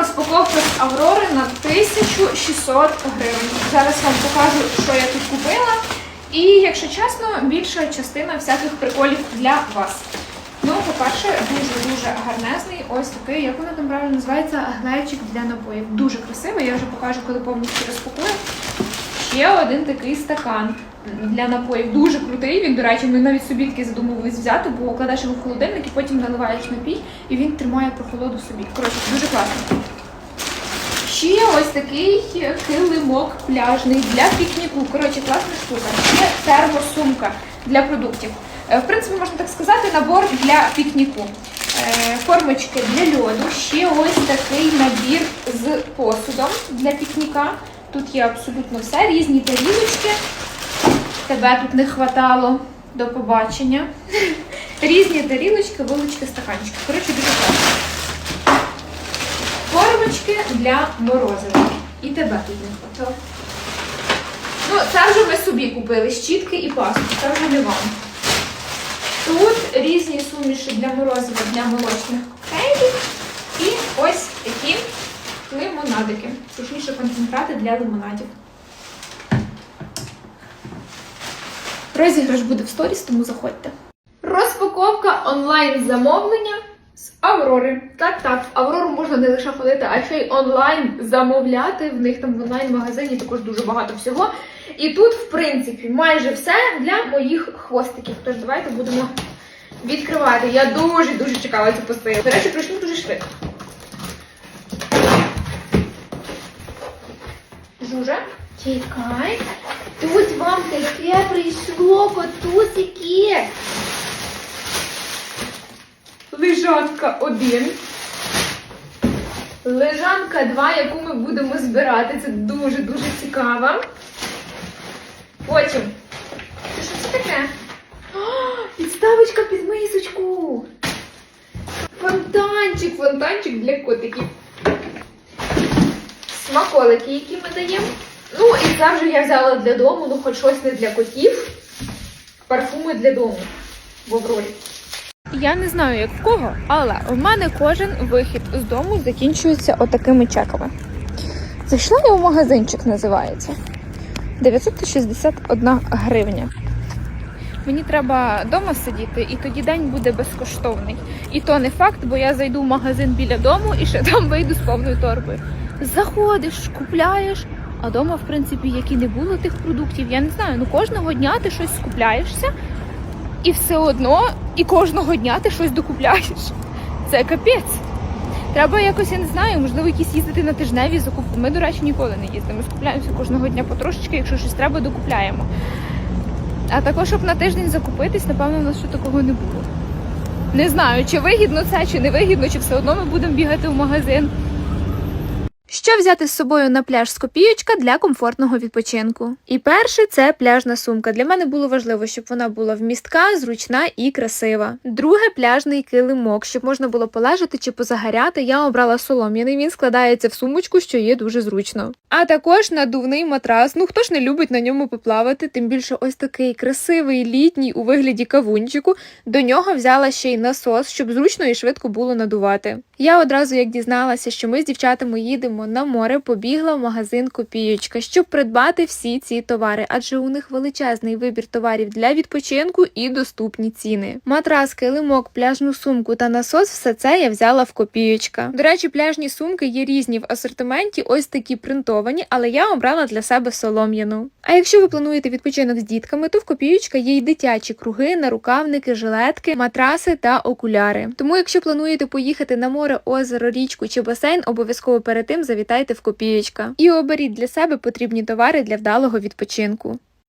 Розпаковка з Аврори на 1600 гривень. Зараз вам покажу, що я тут купила. І, якщо чесно, більша частина всяких приколів для вас. Ну, по-перше, дуже-дуже гарнезний. Ось такий, як воно там правильно називається, глечик для напоїв. Дуже красивий, я вже покажу, коли повністю розпакую. Ще один такий стакан для напоїв. Дуже крутий. Він, до речі, ми навіть собі такий задумувались взяти, бо кладеш його в холодильник і потім наливаєш напій, і він тримає прохолоду собі. Коротше, дуже класно. Ще ось такий килимок пляжний для пікніку. Коротше, класна штука. Ще термосумка для продуктів. Е, В принципі, можна так сказати, набор для пікніку. Е, Формочки для льоду. Ще ось такий набір з посудом для пікніка. Тут є абсолютно все, різні тарілочки. Тебе тут не хватало до побачення. Різні тарілочки, вилочки, стаканчики. Коротше, дуже класно. Формочки для морозива. І тебе тут не хватало. Ну, це вже ми собі купили щітки і пасту, це вже не вам. Тут різні суміші для морозива, для молочних коктейлів. І ось такі лимонадики. Точніше, концентрати для лимонадів. Розіграш буде в сторіс, тому заходьте. Розпаковка онлайн замовлення з Аврори. Так, так, в Аврору можна не лише ходити, а ще й онлайн замовляти. В них там в онлайн-магазині також дуже багато всього. І тут, в принципі, майже все для моїх хвостиків. Тож давайте будемо відкривати. Я дуже дуже чекала цю посилку. До речі, прийшли дуже швидко. Жужа, чекай. Тут вам таке прийшло, котусики. Лежанка 1. Лежанка 2, яку ми будемо збирати. Це дуже-дуже цікаво. Потім. Це що це таке? О, підставочка під мисочку. Фонтанчик, фонтанчик для котиків. Смаколики, які ми даємо. Ну, і вже я взяла для дому, ну хоч щось не для котів. Парфуми для дому. В Аврорі. Я не знаю, як в кого, але у мене кожен вихід з дому закінчується отакими чеками. Зайшла я в магазинчик, називається 961 гривня. Мені треба вдома сидіти, і тоді день буде безкоштовний. І то не факт, бо я зайду в магазин біля дому і ще там вийду з повною торбою. Заходиш, купляєш, а вдома, в принципі, як і не було тих продуктів, я не знаю. Ну кожного дня ти щось скупляєшся, і все одно, і кожного дня ти щось докупляєш. Це капець. Треба якось, я не знаю, можливо, якісь їздити на тижневі закупки. Ми, до речі, ніколи не їздимо. Ми скупляємося кожного дня потрошечки, якщо щось треба, докупляємо. А також, щоб на тиждень закупитись, напевно, в нас ще такого не було. Не знаю, чи вигідно це, чи не вигідно, чи все одно ми будемо бігати в магазин. Що взяти з собою на пляж з копійочка для комфортного відпочинку? І перше це пляжна сумка. Для мене було важливо, щоб вона була вмістка, зручна і красива. Друге пляжний килимок, щоб можна було полежати чи позагоряти. Я обрала солом'яний. Він складається в сумочку, що є дуже зручно. А також надувний матрас. Ну хто ж не любить на ньому поплавати? Тим більше ось такий красивий літній у вигляді кавунчику. До нього взяла ще й насос, щоб зручно і швидко було надувати. Я одразу, як дізналася, що ми з дівчатами їдемо на море, побігла в магазин Копієчка, щоб придбати всі ці товари, адже у них величезний вибір товарів для відпочинку і доступні ціни. Матрас, килимок, пляжну сумку та насос все це я взяла в Копієчка. До речі, пляжні сумки є різні в асортименті, ось такі принтовані, але я обрала для себе солом'яну. А якщо ви плануєте відпочинок з дітками, то в Копієчка є й дитячі круги, нарукавники, жилетки, матраси та окуляри. Тому, якщо плануєте поїхати на море, озеро, річку чи басейн, обов'язково перед тим завітайте в Копієчка і оберіть для себе потрібні товари для вдалого відпочинку.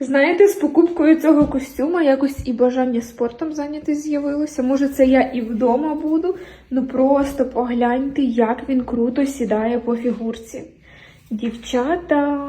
Знаєте, з покупкою цього костюма якось і бажання спортом зайняти з'явилося. Може, це я і вдома буду. Ну просто погляньте, як він круто сідає по фігурці. Дівчата.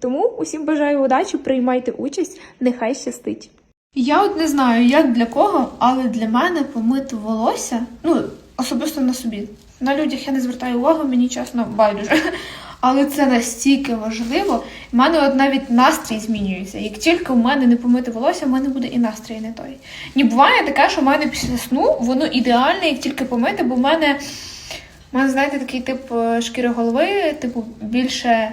Тому усім бажаю удачі, приймайте участь, нехай щастить. Я от не знаю, як для кого, але для мене помити волосся, ну особисто на собі. На людях я не звертаю увагу, мені чесно байдуже. Але це настільки важливо. У мене от навіть настрій змінюється. Як тільки в мене не помити волосся, в мене буде і настрій не той. Ні, буває таке, що в мене після сну воно ідеальне, як тільки помити, бо в мене, в мене знаєте, такий тип е, шкіри голови, типу, більше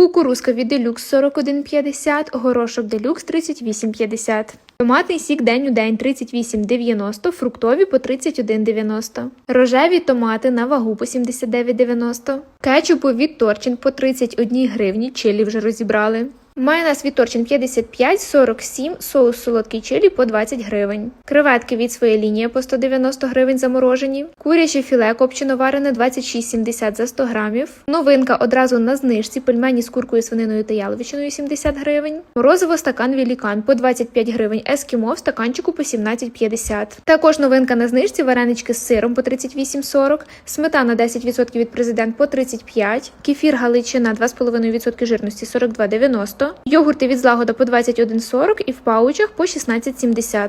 Кукурузка від Делюкс 41,50, горошок Делюкс 38,50. Томатний сік день у день 38,90, фруктові по 31,90. Рожеві томати на вагу по 79,90. Кетчупу від Торчин по 31 гривні, чилі вже розібрали. Майонез від Торчин 55, 47, соус солодкий чилі по 20 гривень. Креветки від своєї лінії по 190 гривень заморожені. Куряче філе копчено варене 26,70 за 100 грамів. Новинка одразу на знижці пельмені з куркою, свининою та яловичиною 70 гривень. Морозиво стакан Вілікан по 25 гривень. Ескімо в стаканчику по 17,50. Також новинка на знижці варенички з сиром по 38,40. Сметана 10% від президент по 35. Кефір Галичина 2,5% жирності 42,90. Йогурти від злагода по 21,40 і в паучах по 16,70.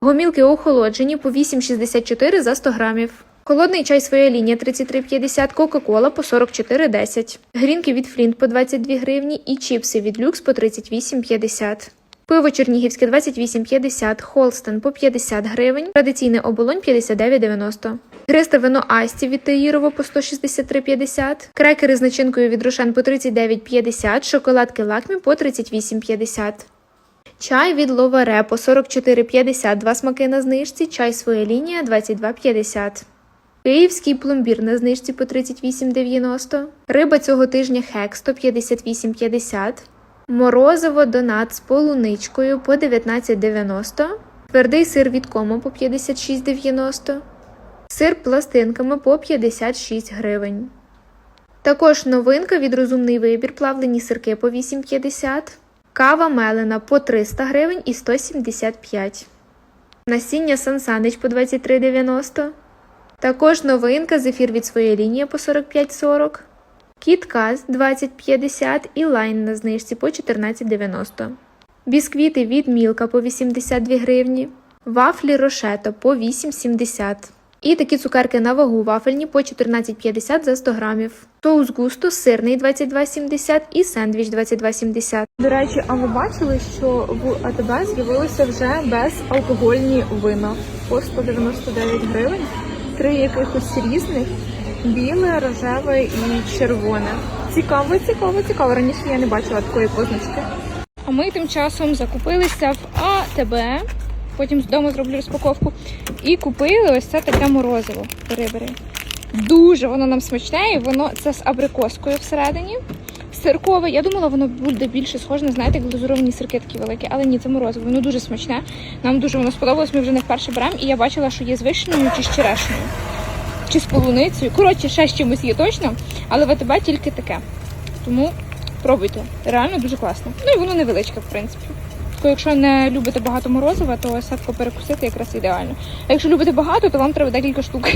Гомілки охолоджені по 8,64 за 100 грамів. Холодний чай своя лінія 33,50, Кока-Кола по 44,10. Грінки від Флінт по 22 гривні і чіпси від Люкс по 38,50. Пиво Чернігівське 28,50, Холстен по 50 гривень, традиційний оболонь 59,90. Гристе вино Асті від Таїрово по 163,50, крекери з начинкою від Рошен по 39,50, шоколадки Лакмі по 38,50. Чай від Ловаре по 44,50, два смаки на знижці, чай своя лінія 22,50. Київський пломбір на знижці по 38,90. Риба цього тижня хек 158,50. Морозиво донат з полуничкою по 19,90. Твердий сир від комо по 56,90. Сир пластинками по 56 гривень. Також новинка від розумний вибір плавлені сирки по 8,50. Кава мелена по 300 гривень і 175. Насіння Сансанич по 23,90. Також новинка зефір від своєї лінії по 45,40. Кітказ 20,50 і лайн на знижці по 14,90. Бісквіти від Мілка по 82 гривні. Вафлі Рошето по 8,70. І такі цукерки на вагу вафельні по 14,50 за 100 грамів. Соус густо сирний 22,70 і сендвіч 22,70. До речі, а ви бачили, що в АТБ з'явилися вже безалкогольні вина по 199 гривень. Три якихось різних: біле, рожеве і червоне. Цікаво, цікаво, цікаво. Раніше я не бачила такої позначки. А ми тим часом закупилися в АТБ. Потім з дому зроблю розпаковку. І купили ось це таке морозиво. Бери, бери. Дуже воно нам смачне, і воно це з абрикоскою всередині. Сиркове. Я думала, воно буде більше схоже, на, знаєте, як глазуровані сирки такі великі, але ні, це морозиво. Воно дуже смачне. Нам дуже воно сподобалось. Ми вже не вперше беремо, і я бачила, що є з вишнею чи з черешнею, чи з полуницею. Коротше, ще з чимось є точно, але в тільки таке. Тому пробуйте. Реально дуже класно. Ну і воно невеличке, в принципі. Тобто, якщо не любите багато морозива, то садко перекусити якраз ідеально. А якщо любите багато, то вам треба декілька штук.